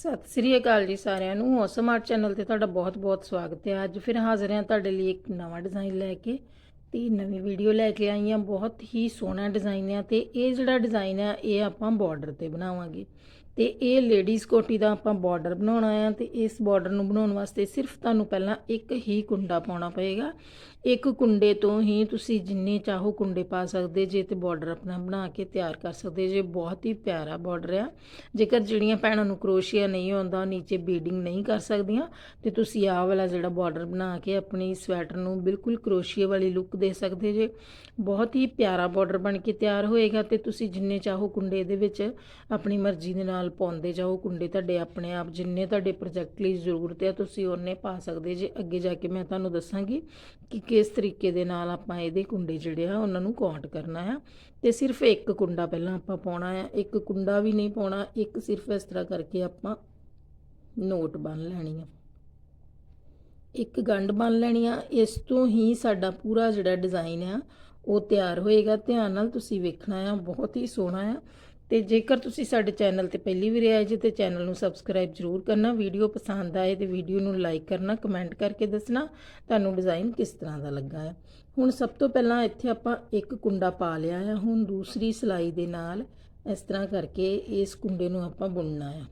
ਸਤਿ ਸ੍ਰੀ ਅਕਾਲ ਜੀ ਸਾਰਿਆਂ ਨੂੰ। ਮੌਸਮ ਆਰਟ ਚੈਨਲ ਤੇ ਤੁਹਾਡਾ ਬਹੁਤ-ਬਹੁਤ ਸਵਾਗਤ ਹੈ। ਅੱਜ ਫਿਰ ਹਾਜ਼ਰ ਹਾਂ ਤੁਹਾਡੇ ਲਈ ਇੱਕ ਨਵਾਂ ਡਿਜ਼ਾਈਨ ਲੈ ਕੇ ਤੇ ਨਵੀਂ ਵੀਡੀਓ ਲੈ ਕੇ ਆਈ ਹਾਂ। ਬਹੁਤ ਹੀ ਸੋਹਣਾ ਡਿਜ਼ਾਈਨ ਹੈ ਤੇ ਇਹ ਜਿਹੜਾ ਡਿਜ਼ਾਈਨ ਹੈ, ਇਹ ਆਪਾਂ ਬਾਰਡਰ ਤੇ ਬਣਾਵਾਂਗੇ। ਤੇ ਇਹ ਲੇਡੀਜ਼ ਕੋਟੀ ਦਾ ਆਪਾਂ ਬਾਰਡਰ ਬਣਾਉਣਾ ਆ ਤੇ ਇਸ ਬਾਰਡਰ ਨੂੰ ਬਣਾਉਣ ਵਾਸਤੇ ਸਿਰਫ ਤੁਹਾਨੂੰ ਪਹਿਲਾਂ ਇੱਕ ਹੀ ਕੁੰਡਾ ਪਾਉਣਾ ਪਏਗਾ। ਇੱਕ ਕੁੰਡੇ ਤੋਂ ਹੀ ਤੁਸੀਂ ਜਿੰਨੇ ਚਾਹੋ ਕੁੰਡੇ ਪਾ ਸਕਦੇ, ਜੇ ਤੇ ਬਾਰਡਰ ਆਪਣਾ ਬਣਾ ਕੇ ਤਿਆਰ ਕਰ ਸਕਦੇ, ਜੇ ਬਹੁਤ ਹੀ ਪਿਆਰਾ ਬਾਰਡਰ ਆ। ਜੇਕਰ ਜਿਹੜੀਆਂ ਭੈਣਾਂ ਨੂੰ ਕਰੋਸ਼ੀਆ ਨਹੀਂ ਆਉਂਦਾ ਨੀਚੇ ਬੀਡਿੰਗ ਨਹੀਂ ਕਰ ਸਕਦੀਆਂ, ਤੇ ਤੁਸੀਂ ਆਹ ਵਾਲਾ ਜਿਹੜਾ ਬਾਰਡਰ ਬਣਾ ਕੇ ਆਪਣੀ ਸਵੈਟਰ ਨੂੰ ਬਿਲਕੁਲ ਕਰੋਸ਼ੀਆ ਵਾਲੀ ਲੁੱਕ ਦੇ ਸਕਦੇ ਜੇ। ਬਹੁਤ ਹੀ ਪਿਆਰਾ ਬਾਰਡਰ ਬਣ ਕੇ ਤਿਆਰ ਹੋਏਗਾ ਤੇ ਤੁਸੀਂ ਜਿੰਨੇ ਚਾਹੋ ਕੁੰਡੇ ਦੇ ਵਿੱਚ ਆਪਣੀ ਮਰਜ਼ੀ ਦੇ ਨਾਲ ਪਾਉਂਦੇ ਜਾਓ ਕੁੰਡੇ ਤੁਹਾਡੇ ਆਪਣੇ ਆਪ, ਜਿੰਨੇ ਤੁਹਾਡੇ ਪ੍ਰੋਜੈਕਟ ਲਈ ਜ਼ਰੂਰਤ ਹੈ, ਤੁਸੀਂ ਉਹਨੇ ਪਾ ਸਕਦੇ ਜੇ। ਅੱਗੇ ਜਾ ਕੇ ਮੈਂ ਤੁਹਾਨੂੰ ਦੱਸਾਂਗੀ ਕਿ ਕਿਸ ਤਰੀਕੇ ਦੇ ਨਾਲ ਆਪਾਂ ਇਹਦੇ ਕੁੰਡੇ ਜਿਹੜੇ ਆ, ਉਹਨਾਂ ਨੂੰ ਕਾਊਂਟ ਕਰਨਾ ਆ। ਤੇ ਸਿਰਫ ਇੱਕ ਕੁੰਡਾ ਪਹਿਲਾਂ ਆਪਾਂ ਪਾਉਣਾ ਆ। ਇੱਕ ਕੁੰਡਾ ਵੀ ਨਹੀਂ ਪਾਉਣਾ, ਇੱਕ ਸਿਰਫ ਇਸ ਤਰ੍ਹਾਂ ਕਰਕੇ ਆਪਾਂ ਨੋਟ ਬੰਨ ਲੈਣੀ ਆ। ਇੱਕ ਗੰਢ ਬਣ ਲੈਣੀ ਆ। ਇਸ ਤੋਂ ਹੀ ਸਾਡਾ ਪੂਰਾ ਜਿਹੜਾ ਡਿਜ਼ਾਈਨ ਆ, ਉਹ ਤਿਆਰ ਹੋਏਗਾ। ਧਿਆਨ ਨਾਲ ਤੁਸੀਂ ਵੇਖਣਾ ਆ, ਬਹੁਤ ਹੀ ਸੋਹਣਾ ਆ। ਤੇ ਜੇਕਰ ਤੁਸੀਂ ਸਾਡੇ ਚੈਨਲ ਤੇ ਪਹਿਲੀ ਵਾਰ ਆਏ ਜੇ ਤੇ ਚੈਨਲ ਨੂੰ ਸਬਸਕ੍ਰਾਈਬ ਜ਼ਰੂਰ ਕਰਨਾ, ਵੀਡੀਓ ਪਸੰਦ ਆਏ ਤੇ ਵੀਡੀਓ ਨੂੰ ਲਾਈਕ ਕਰਨਾ, ਕਮੈਂਟ ਕਰਕੇ ਦੱਸਣਾ, ਤੁਹਾਨੂੰ ਡਿਜ਼ਾਈਨ ਕਿਸ ਤਰ੍ਹਾਂ ਦਾ ਲੱਗਾ ਹੈ ਹੁਣ ਸਭ ਤੋਂ ਪਹਿਲਾਂ ਇੱਥੇ ਆਪਾਂ ਇੱਕ ਕੁੰਡਾ ਪਾ ਲਿਆ ਹੈ ਹੁਣ ਦੂਸਰੀ ਸਲਾਈ ਦੇ ਨਾਲ ਇਸ ਤਰ੍ਹਾਂ ਕਰਕੇ ਇਸ ਕੁੰਡੇ ਨੂੰ ਆਪਾਂ ਬੁਣਨਾ ਹੈ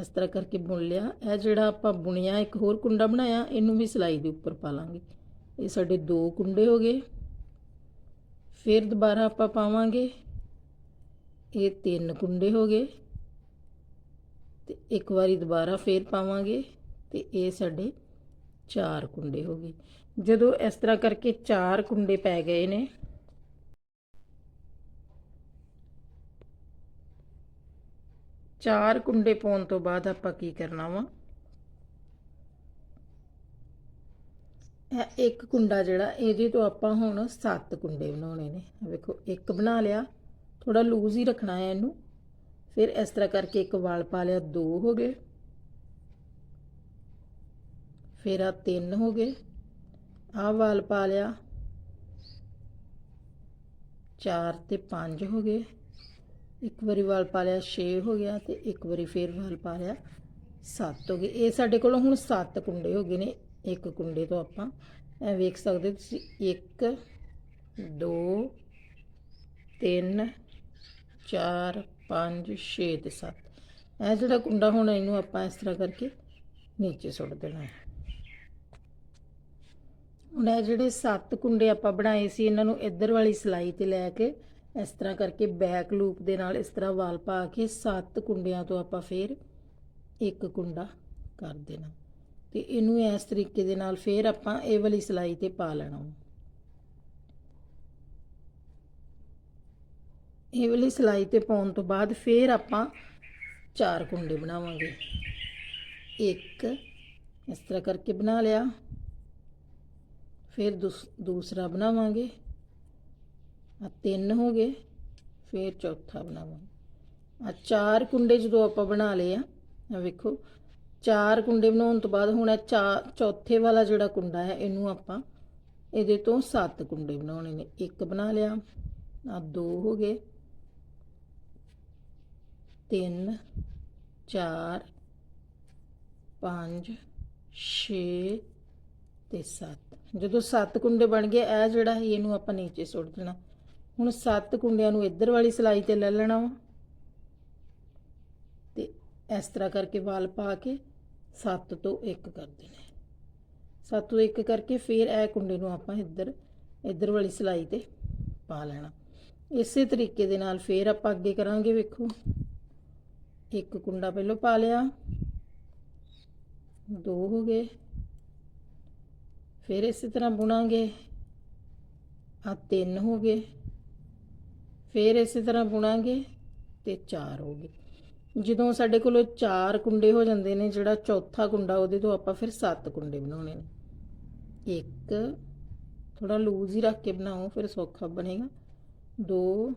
ਇਸ ਤਰ੍ਹਾਂ ਕਰਕੇ ਬੁਣ ਲਿਆ। ਇਹ ਜਿਹੜਾ ਆਪਾਂ ਬੁਣਿਆ, ਇੱਕ ਹੋਰ ਕੁੰਡਾ ਬਣਾਇਆ, ਇਹਨੂੰ ਵੀ ਸਲਾਈ ਦੇ ਉੱਪਰ ਪਾ ਲਾਂਗੇ। ਇਹ ਸਾਡੇ ਦੋ ਕੁੰਡੇ ਹੋ ਗਏ। ਫਿਰ ਦੁਬਾਰਾ ਆਪਾਂ ਪਾਵਾਂਗੇ। ਇਹ ਤਿੰਨ ਕੁੰਡੇ ਹੋ ਗਏ ਤੇ ਇੱਕ ਵਾਰੀ ਦੁਬਾਰਾ ਫੇਰ ਪਾਵਾਂਗੇ ਤੇ ਇਹ ਸਾਡੇ ਚਾਰ ਕੁੰਡੇ ਹੋ ਗਏ। ਜਦੋਂ ਇਸ ਤਰ੍ਹਾਂ ਕਰਕੇ ਚਾਰ ਕੁੰਡੇ ਪੈ ਗਏ ਨੇ, ਚਾਰ ਕੁੰਡੇ ਪਾਉਣ ਤੋਂ ਬਾਅਦ ਆਪਾਂ ਕੀ ਕਰਨਾ ਵਾ? ਇਹ ਇੱਕ ਕੁੰਡਾ ਜਿਹੜਾ, ਇਹਦੇ ਤੋਂ ਆਪਾਂ ਹੁਣ ਸੱਤ ਕੁੰਡੇ ਬਣਾਉਣੇ ਨੇ। ਵੇਖੋ, ਇੱਕ ਬਣਾ ਲਿਆ ਥੋੜਾ ਲੂਜ਼ ਹੀ ਰੱਖਣਾ ਹੈ ਇਹਨੂੰ। ਫਿਰ ਇਸ ਤਰ੍ਹਾਂ ਕਰਕੇ ਇੱਕ ਵਾਲ ਪਾ ਲਿਆ, ਦੋ ਹੋ ਗਏ। ਫਿਰ ਆ ਤਿੰਨ ਹੋ ਗਏ। ਆਹ ਵਾਲ ਪਾ ਲਿਆ। ਚਾਰ ਤੇ ਪੰਜ ਹੋ ਗਏ। ਇੱਕ ਵਾਰੀ ਵਾਲ ਪਾ ਲਿਆ 6 ਹੋ ਗਿਆ ਤੇ ਇੱਕ ਵਾਰੀ ਫੇਰ ਵਾਲ ਪਾ ਲਿਆ 7 ਹੋ ਗਏ। ਇਹ ਸਾਡੇ ਕੋਲ ਹੁਣ 7 ਕੁੰਡੇ ਹੋ ਗਏ ਨੇ, ਇੱਕ ਕੁੰਡੇ ਤੋਂ ਆਪਾਂ। ਇਹ ਵੇਖ ਸਕਦੇ ਤੁਸੀਂ 1 2 3 4 5 6 ਤੇ 7 ਇਹ ਜਿਹੜਾ ਕੁੰਡਾ ਹੁਣ ਇਹਨੂੰ ਆਪਾਂ ਇਸ ਤਰ੍ਹਾਂ ਕਰਕੇ ਨੀਚੇ ਸੁੱਟ ਦੇਣਾ ਹੈ। ਹੁਣ ਇਹ ਜਿਹੜੇ 7 ਕੁੰਡੇ ਆਪਾਂ ਬਣਾਏ ਸੀ, ਇਹਨਾਂ ਨੂੰ ਇੱਧਰ ਵਾਲੀ ਸਲਾਈ ਤੇ ਲੈ ਕੇ ਇਸ ਤਰ੍ਹਾਂ ਕਰਕੇ ਬੈਕ ਲੂਪ ਦੇ ਨਾਲ ਇਸ ਤਰ੍ਹਾਂ ਵਾਲ ਪਾ ਕੇ 7 ਕੁੰਡਿਆਂ ਤੋਂ ਆਪਾਂ ਫੇਰ ਇੱਕ ਕੁੰਡਾ ਕਰ ਦੇਣਾ। ਤੇ ਇਹਨੂੰ ਇਸ ਤਰੀਕੇ ਦੇ ਨਾਲ ਫੇਰ ਆਪਾਂ ਇਹ ਵਾਲੀ ਸਲਾਈ ਤੇ ਪਾ ਲੈਣਾ। ਇਹ ਵਾਲੀ ਸਲਾਈ ਤੇ ਪਾਉਣ ਤੋਂ ਬਾਅਦ ਫੇਰ ਆਪਾਂ ਚਾਰ ਕੁੰਡੇ ਬਣਾਵਾਂਗੇ। ਇੱਕ ਇਸ ਤਰ੍ਹਾਂ ਕਰਕੇ ਬਣਾ ਲਿਆ। ਫਿਰ ਦੂਸਰਾ ਬਣਾਵਾਂਗੇ। ਆ ਤਿੰਨ ਹੋ ਗਏ, ਫਿਰ ਚੌਥਾ ਬਣਾਵਾਂਗੇ। ਆ ਚਾਰ ਕੁੰਡੇ ਜਦੋਂ ਆਪਾਂ ਬਣਾ ਲਏ ਆ ਆ ਵੇਖੋ, ਚਾਰ ਕੁੰਡੇ ਬਣਾਉਣ ਤੋਂ ਬਾਅਦ ਹੁਣ ਇਹ ਚੌਥੇ ਵਾਲਾ ਜਿਹੜਾ ਕੁੰਡਾ ਹੈ, ਇਹਨੂੰ ਆਪਾਂ ਇਹਦੇ ਤੋਂ ਸੱਤ ਕੁੰਡੇ ਬਣਾਉਣੇ ਨੇ। ਇੱਕ ਬਣਾ ਲਿਆ ਆ ਦੋ ਹੋ ਗਏ। ਤਿੰਨ, ਚਾਰ, ਪੰਜ 6 ਤੇ 7 ਜਦੋਂ 7 ਕੁੰਡੇ ਬਣ ਗਏ, ਇਹ ਜਿਹੜਾ ਹੈ ਇਹਨੂੰ ਆਪਾਂ ਨੀਚੇ ਸੁੱਟ ਦੇਣਾ। ਹੁਣ 7 ਕੁੰਡਿਆਂ ਨੂੰ ਇੱਧਰ ਵਾਲੀ ਸਲਾਈ ਤੇ ਲੈ ਲੈਣਾ ਵਾ। ਤੇ ਇਸ ਤਰ੍ਹਾਂ ਕਰਕੇ ਵਾਲ ਪਾ ਕੇ 7 ਤੋਂ 1 ਕਰ ਦੇਣਾ। 7 ਤੋਂ 1 ਕਰਕੇ ਫਿਰ ਇਹ ਕੁੰਡੇ ਨੂੰ ਆਪਾਂ ਇੱਧਰ ਇੱਧਰ ਵਾਲੀ ਸਲਾਈ ਤੇ ਪਾ ਲੈਣਾ। ਇਸੇ ਤਰੀਕੇ ਦੇ ਨਾਲ ਫਿਰ ਆਪਾਂ ਅੱਗੇ ਕਰਾਂਗੇ, ਵੇਖੋ। ਇੱਕ ਕੁੰਡਾ ਪਹਿਲਾਂ ਪਾ ਲਿਆ। ਦੋ ਹੋ ਗਏ। ਫਿਰ ਇਸੇ ਤਰ੍ਹਾਂ ਬੁਣਾਂਗੇ। ਆ ਤਿੰਨ ਹੋ ਗਏ। ਫਿਰ ਇਸੇ ਤਰ੍ਹਾਂ ਬੁਣਾਂਗੇ ਤੇ ਚਾਰ ਹੋ ਗਏ। ਜਦੋਂ ਸਾਡੇ ਕੋਲ ਚਾਰ ਕੁੰਡੇ ਹੋ ਜਾਂਦੇ ਨੇ, ਜਿਹੜਾ ਚੌਥਾ ਕੁੰਡਾ, ਉਹਦੇ ਤੋਂ ਆਪਾਂ ਫਿਰ ਸੱਤ ਕੁੰਡੇ ਬਣਾਉਣੇ ਨੇ। ਇੱਕ ਥੋੜਾ ਲੂਜ਼ ਹੀ ਰੱਖ ਕੇ ਬਣਾਓ, ਫਿਰ ਸੌਖਾ ਬਣੇਗਾ। 2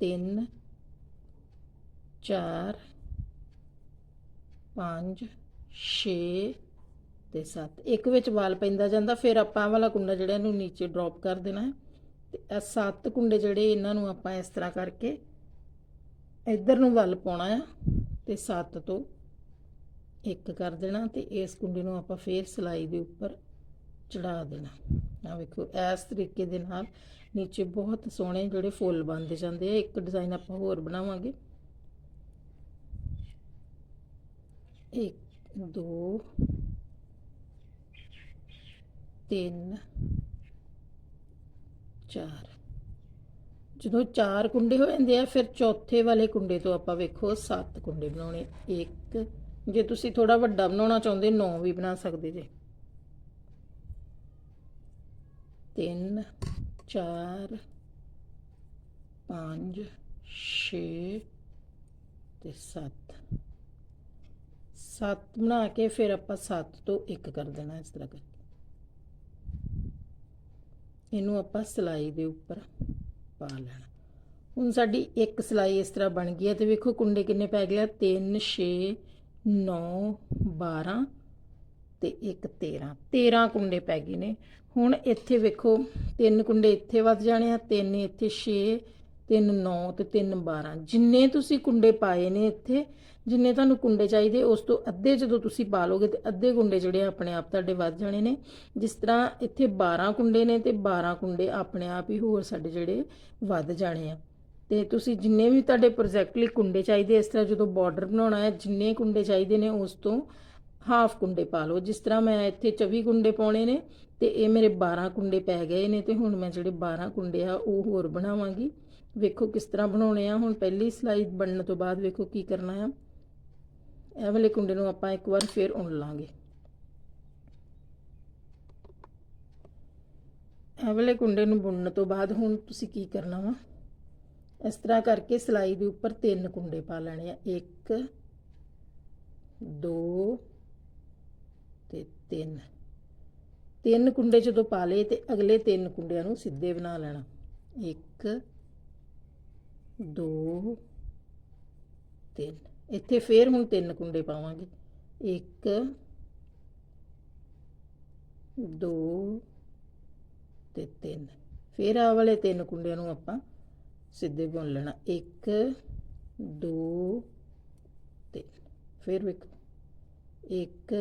3 4 5 6 ਤੇ 7 ਇੱਕ ਵਿੱਚ ਵਾਲ ਪੈਂਦਾ ਜਾਂਦਾ, ਫਿਰ ਆਪਾਂ ਵਾਲਾ ਕੁੰਡਾ ਜਿਹੜਾ ਇਹਨੂੰ ਨੀਚੇ ਡ੍ਰੌਪ ਕਰ ਦੇਣਾ ਹੈ। ਤੇ ਇਹ ਸੱਤ ਕੁੰਡੇ ਜਿਹੜੇ ਇਹਨਾਂ ਨੂੰ ਆਪਾਂ ਇਸ ਤਰ੍ਹਾਂ ਕਰਕੇ ਇੱਧਰ ਨੂੰ ਵੱਲ ਪਾਉਣਾ ਆ ਤੇ 7 ਤੋਂ ਇੱਕ ਕਰ ਦੇਣਾ ਤੇ ਇਸ ਕੁੰਡੇ ਨੂੰ ਆਪਾਂ ਫੇਰ ਸਿਲਾਈ ਦੇ ਉੱਪਰ ਚੜਾ ਦੇਣਾ। ਆ ਵੇਖੋ, ਇਸ ਤਰੀਕੇ ਦੇ ਨਾਲ ਨੀਚੇ ਬਹੁਤ ਸੋਹਣੇ ਜਿਹੜੇ ਫੁੱਲ ਬਣਦੇ ਜਾਂਦੇ ਆ। ਇੱਕ ਡਿਜ਼ਾਈਨ ਆਪਾਂ ਹੋਰ ਬਣਾਵਾਂਗੇ। ਇੱਕ, ਦੋ, ਤਿੰਨ, ਚਾਰ। ਜਦੋਂ ਚਾਰ ਕੁੰਡੇ ਹੋ ਜਾਂਦੇ ਆ, ਫਿਰ ਚੌਥੇ ਵਾਲੇ ਕੁੰਡੇ ਤੋਂ ਆਪਾਂ ਵੇਖੋ ਸੱਤ ਕੁੰਡੇ ਬਣਾਉਣੇ। ਇੱਕ, ਜੇ ਤੁਸੀਂ ਥੋੜਾ ਵੱਡਾ ਬਣਾਉਣਾ ਚਾਹੁੰਦੇ 9 ਵੀ ਬਣਾ ਸਕਦੇ ਜੇ। ਤਿੰਨ, ਚਾਰ, ਪੰਜ, ਛੇ ਤੇ 7 7 ਬਣਾ ਕੇ ਫਿਰ ਆਪਾਂ 7 ਤੋਂ 1 ਕਰ ਦੇਣਾ ਇਸ ਤਰ੍ਹਾਂ ਕਰਕੇ। ਇਹਨੂੰ ਆਪਾਂ ਸਿਲਾਈ ਦੇ ਉੱਪਰ ਪਾ ਲੈਣਾ। ਹੁਣ ਸਾਡੀ ਇੱਕ ਸਿਲਾਈ ਇਸ ਤਰ੍ਹਾਂ ਬਣ ਗਈ ਹੈ ਤੇ ਵੇਖੋ ਕੁੰਡੇ ਕਿੰਨੇ ਪੈ ਗਏ ਆ। 3 6 9 12 ਤੇ ਇੱਕ 13 13 ਕੁੰਡੇ ਪੈ ਗਏ ਨੇ। ਹੁਣ ਇੱਥੇ ਵੇਖੋ ਤਿੰਨ ਕੁੰਡੇ ਇੱਥੇ ਵੱਧ ਜਾਣੇ ਆ, ਤਿੰਨ ਇੱਥੇ 6 ਤਿੰਨ 9 ਤੇ ਤਿੰਨ 12 ਜਿੰਨੇ ਤੁਸੀਂ ਕੁੰਡੇ ਪਾਏ ਨੇ ਇੱਥੇ, ਜਿੰਨੇ ਤੁਹਾਨੂੰ ਕੁੰਡੇ ਚਾਹੀਦੇ, ਉਸ ਤੋਂ ਅੱਧੇ ਜਦੋਂ ਤੁਸੀਂ ਪਾ ਲੋਗੇ ਤੇ ਅੱਧੇ ਕੁੰਡੇ ਜਿਹੜੇ ਆਪਣੇ ਆਪ ਤੁਹਾਡੇ ਵੱਧ ਜਾਣੇ ਨੇ। ਜਿਸ ਤਰ੍ਹਾਂ ਇੱਥੇ 12 ਕੁੰਡੇ ਨੇ ਤੇ 12 ਕੁੰਡੇ ਆਪਣੇ ਆਪ ਹੀ ਹੋਰ ਸਾਡੇ ਜਿਹੜੇ ਵੱਧ ਜਾਣੇ ਆ। ਤੇ ਤੁਸੀਂ ਜਿੰਨੇ ਵੀ ਤੁਹਾਡੇ ਪ੍ਰੋਜੈਕਟ ਲਈ ਕੁੰਡੇ ਚਾਹੀਦੇ, ਇਸ ਤਰ੍ਹਾਂ ਜਦੋਂ ਬਾਰਡਰ ਬਣਾਉਣਾ ਹੈ, ਜਿੰਨੇ ਕੁੰਡੇ ਚਾਹੀਦੇ ਨੇ, ਉਸ ਤੋਂ ਹਾਫ ਕੁੰਡੇ ਪਾ ਲਓ। ਜਿਸ ਤਰ੍ਹਾਂ ਮੈਂ ਇੱਥੇ 24 ਕੁੰਡੇ ਪਾਉਣੇ ਨੇ ਤੇ ਇਹ ਮੇਰੇ 12 ਕੁੰਡੇ ਪੈ ਗਏ ਨੇ ਤੇ ਹੁਣ ਮੈਂ ਜਿਹੜੇ 12 ਕੁੰਡੇ ਆ, ਉਹ ਹੋਰ ਬਣਾਵਾਂਗੀ। ਵੇਖੋ ਕਿਸ ਤਰ੍ਹਾਂ ਬਣਾਉਣੇ ਆ। ਹੁਣ ਪਹਿਲੀ ਸਲਾਈ ਬਣਨ ਤੋਂ ਬਾਅਦ ਵੇਖੋ ਕੀ ਕਰਨਾ ਆ। ਇਹ ਵਾਲੇ ਕੁੰਡੇ ਨੂੰ ਆਪਾਂ ਇੱਕ ਵਾਰ ਫੇਰ ਉਣ ਲਾਂਗੇ। ਇਹ ਵਾਲੇ ਕੁੰਡੇ ਨੂੰ ਬੁਣਨ ਤੋਂ ਬਾਅਦ ਹੁਣ ਤੁਸੀਂ ਕੀ ਕਰਨਾ ਵਾ? ਇਸ ਤਰ੍ਹਾਂ ਕਰਕੇ ਸਲਾਈ ਦੇ ਉੱਪਰ ਤਿੰਨ ਕੁੰਡੇ ਪਾ ਲੈਣੇ ਆ। 1 2 ਤੇ 3 ਤਿੰਨ ਕੁੰਡੇ ਜਦੋਂ ਪਾ ਲਏ ਤੇ ਅਗਲੇ ਤਿੰਨ ਕੁੰਡਿਆਂ ਨੂੰ ਸਿੱਧੇ ਬਣਾ ਲੈਣਾ। 1 2 3 ਇੱਥੇ ਫੇਰ ਹੁਣ ਤਿੰਨ ਕੁੰਡੇ ਪਾਵਾਂਗੇ। 1 2 ਤੇ 3 ਫੇਰ ਆ ਵਾਲੇ ਤਿੰਨ ਕੁੰਡਿਆਂ ਨੂੰ ਆਪਾਂ ਸਿੱਧੇ ਬੁਣ ਲੈਣਾ। 1 2 3 ਫਿਰ ਵੇਖੋ। 1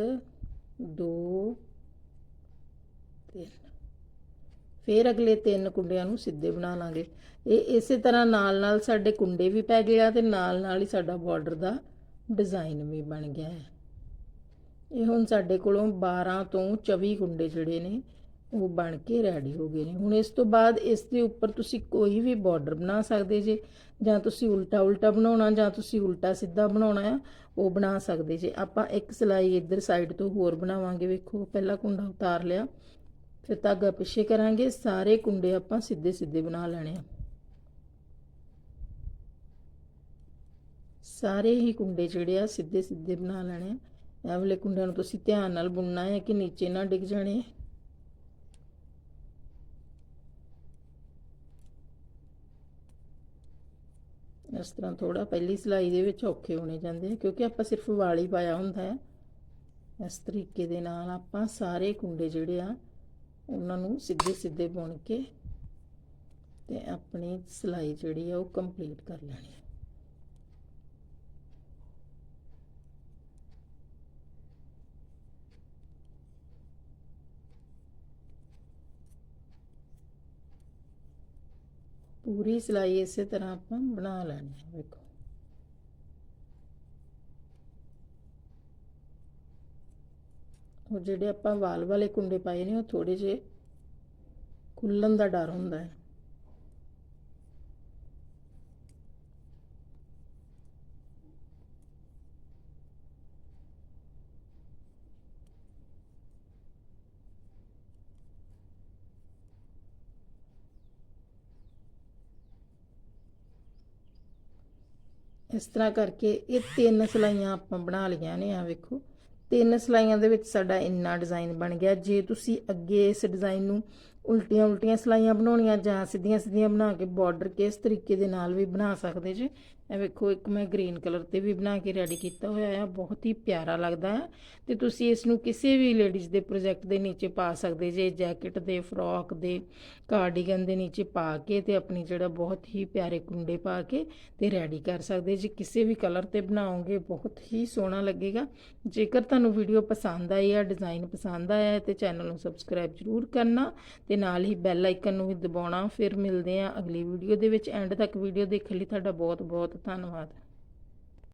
2 3 ਫਿਰ ਅਗਲੇ ਤਿੰਨ ਕੁੰਡਿਆਂ ਨੂੰ ਸਿੱਧੇ ਬਣਾ ਲਾਂਗੇ। ਇਹ ਇਸੇ ਤਰ੍ਹਾਂ ਨਾਲ ਨਾਲ ਸਾਡੇ ਕੁੰਡੇ ਵੀ ਪੈ ਗਏ ਆ ਤੇ ਨਾਲ ਨਾਲ ਹੀ ਸਾਡਾ ਬਾਰਡਰ ਦਾ ਡਿਜ਼ਾਈਨ ਵੀ ਬਣ ਗਿਆ ਹੈ। ਇਹ ਹੁਣ ਸਾਡੇ ਕੋਲੋਂ 12 ਤੋਂ 24 ਕੁੰਡੇ ਜਿਹੜੇ ਨੇ, ਉਹ ਬਣ ਕੇ ਰੈਡੀ ਹੋ ਗਏ ਨੇ। ਹੁਣ ਇਸ ਤੋਂ ਬਾਅਦ ਇਸ ਦੇ ਉੱਪਰ ਤੁਸੀਂ ਕੋਈ ਵੀ ਬਾਰਡਰ ਬਣਾ ਸਕਦੇ ਜੇ, ਜਾਂ ਤੁਸੀਂ ਉਲਟਾ ਉਲਟਾ ਬਣਾਉਣਾ, ਜਾਂ ਤੁਸੀਂ ਉਲਟਾ ਸਿੱਧਾ ਬਣਾਉਣਾ ਆ, ਉਹ ਬਣਾ ਸਕਦੇ ਜੇ। ਆਪਾਂ ਇੱਕ ਸਲਾਈ ਇੱਧਰ ਸਾਈਡ ਤੋਂ ਹੋਰ ਬਣਾਵਾਂਗੇ। ਵੇਖੋ, ਪਹਿਲਾ ਕੁੰਡਾ ਉਤਾਰ ਲਿਆ। ਫਿਰ ਧਾਗਾ ਪਿੱਛੇ ਕਰਾਂਗੇ, ਸਾਰੇ ਕੁੰਡੇ ਆਪਾਂ ਸਿੱਧੇ ਸਿੱਧੇ ਬਣਾ ਲੈਣੇ ਆ। ਸਾਰੇ ਹੀ ਕੁੰਡੇ ਜਿਹੜੇ ਆ ਸਿੱਧੇ ਸਿੱਧੇ ਬਣਾ ਲੈਣੇ ਆ। ਇਹ ਵਾਲੇ ਕੁੰਡਿਆਂ ਨੂੰ ਤੁਸੀਂ ਧਿਆਨ ਨਾਲ ਬੁਣਨਾ ਹੈ ਕਿ ਨੀਚੇ ਨਾ ਡਿੱਗ ਜਾਣੇ। ਇਸ ਤਰ੍ਹਾਂ ਥੋੜਾ ਪਹਿਲੀ ਸਿਲਾਈ ਦੇ ਵਿੱਚ ਔਖੇ ਹੋਣੇ ਜਾਂਦੇ ਆ, ਕਿਉਂਕਿ ਆਪਾਂ ਸਿਰਫ ਵਾਲੀ ਪਾਇਆ ਹੁੰਦਾ ਹੈ। ਇਸ ਤਰੀਕੇ ਦੇ ਨਾਲ ਆਪਾਂ ਸਾਰੇ ਕੁੰਡੇ ਜਿਹੜੇ ਆ ਉਹਨਾਂ ਨੂੰ ਸਿੱਧੇ ਸਿੱਧੇ ਬੁਣ ਕੇ ਤੇ ਆਪਣੀ ਸਿਲਾਈ ਜਿਹੜੀ ਆ ਉਹ ਕੰਪਲੀਟ ਕਰ ਲੈਣੀ ਹੈ ਪੂਰੀ ਸਿਲਾਈ ਇਸੇ ਤਰ੍ਹਾਂ ਆਪਾਂ ਬਣਾ ਲੈਣੀ ਹੈ ਵੇਖੋ। ਉਹ ਜਿਹੜੇ ਆਪਾਂ ਵਾਲ ਵਾਲੇ ਕੁੰਡੇ ਪਾਏ ਨੇ, ਉਹ ਥੋੜੇ ਜਿਹੇ ਖੁੱਲਣ ਦਾ ਡਰ ਹੁੰਦਾ ਹੈ। ਇਸ ਤਰ੍ਹਾਂ ਕਰਕੇ ਇਹ ਤਿੰਨ ਸਲਾਈਆਂ ਆਪਾਂ ਬਣਾ ਲਈਆਂ ਨੇ ਆ ਵੇਖੋ। ਤਿੰਨ ਸਲਾਈਆਂ ਦੇ ਵਿੱਚ ਸਾਡਾ ਇੰਨਾ ਡਿਜ਼ਾਈਨ ਬਣ ਗਿਆ। ਜੇ ਤੁਸੀਂ ਅੱਗੇ ਇਸ ਡਿਜ਼ਾਈਨ ਨੂੰ ਉਲਟੀਆਂ ਉਲਟੀਆਂ ਸਲਾਈਆਂ ਬਣਾਉਣੀਆਂ ਜਾਂ ਸਿੱਧੀਆਂ ਸਿੱਧੀਆਂ ਬਣਾ ਕੇ ਬਾਰਡਰ ਕਿਸ ਤਰੀਕੇ ਦੇ ਨਾਲ ਵੀ ਬਣਾ ਸਕਦੇ ਜੇ ਇਹ ਵੇਖੋ, ਇੱਕ ਮੈਂ ਗ੍ਰੀਨ ਕਲਰ ਤੇ ਵੀ ਬਣਾ ਕੇ ਰੈਡੀ ਕੀਤਾ ਹੋਇਆ ਆ, ਬਹੁਤ ਹੀ ਪਿਆਰਾ ਲੱਗਦਾ ਹੈ ਤੇ ਤੁਸੀਂ ਇਸ ਨੂੰ ਕਿਸੇ ਵੀ ਲੇਡੀਜ਼ ਦੇ ਪ੍ਰੋਜੈਕਟ ਦੇ ਨੀਚੇ ਪਾ ਸਕਦੇ ਜੇ ਜੈਕਟ ਦੇ ਫਰੋਕ ਦੇ ਕਾਰਡੀਗਨ ਦੇ ਨੀਚੇ ਪਾ ਕੇ ਤੇ ਆਪਣੀ ਜਿਹੜਾ ਬਹੁਤ ਹੀ ਪਿਆਰੇ ਕੁੰਡੇ ਪਾ ਕੇ ਤੇ ਰੈਡੀ ਕਰ ਸਕਦੇ ਜੇ। ਕਿਸੇ ਵੀ ਕਲਰ ਤੇ ਬਣਾਓਗੇ, ਬਹੁਤ ਹੀ ਸੋਹਣਾ ਲੱਗੇਗਾ। ਜੇਕਰ ਤੁਹਾਨੂੰ ਵੀਡੀਓ ਪਸੰਦ ਆਈ ਆ ਡਿਜ਼ਾਈਨ ਪਸੰਦ ਆਇਆ ਹੈ, ਤੇ ਚੈਨਲ ਨੂੰ ਸਬਸਕ੍ਰਾਈਬ ਜ਼ਰੂਰ ਕਰਨਾ ਤੇ ਨਾਲ ਹੀ ਬੈਲ ਆਈਕਨ ਨੂੰ ਵੀ ਦਬਾਉਣਾ। ਫਿਰ ਮਿਲਦੇ ਆ ਅਗਲੀ ਵੀਡੀਓ ਦੇ ਵਿੱਚ। ਐਂਡ ਤੱਕ ਵੀਡੀਓ ਦੇਖਣ ਲਈ, ਤੁਹਾਡਾ ਬਹੁਤ ਬਹੁਤ ਬਹੁਤ ਧੰਨਵਾਦ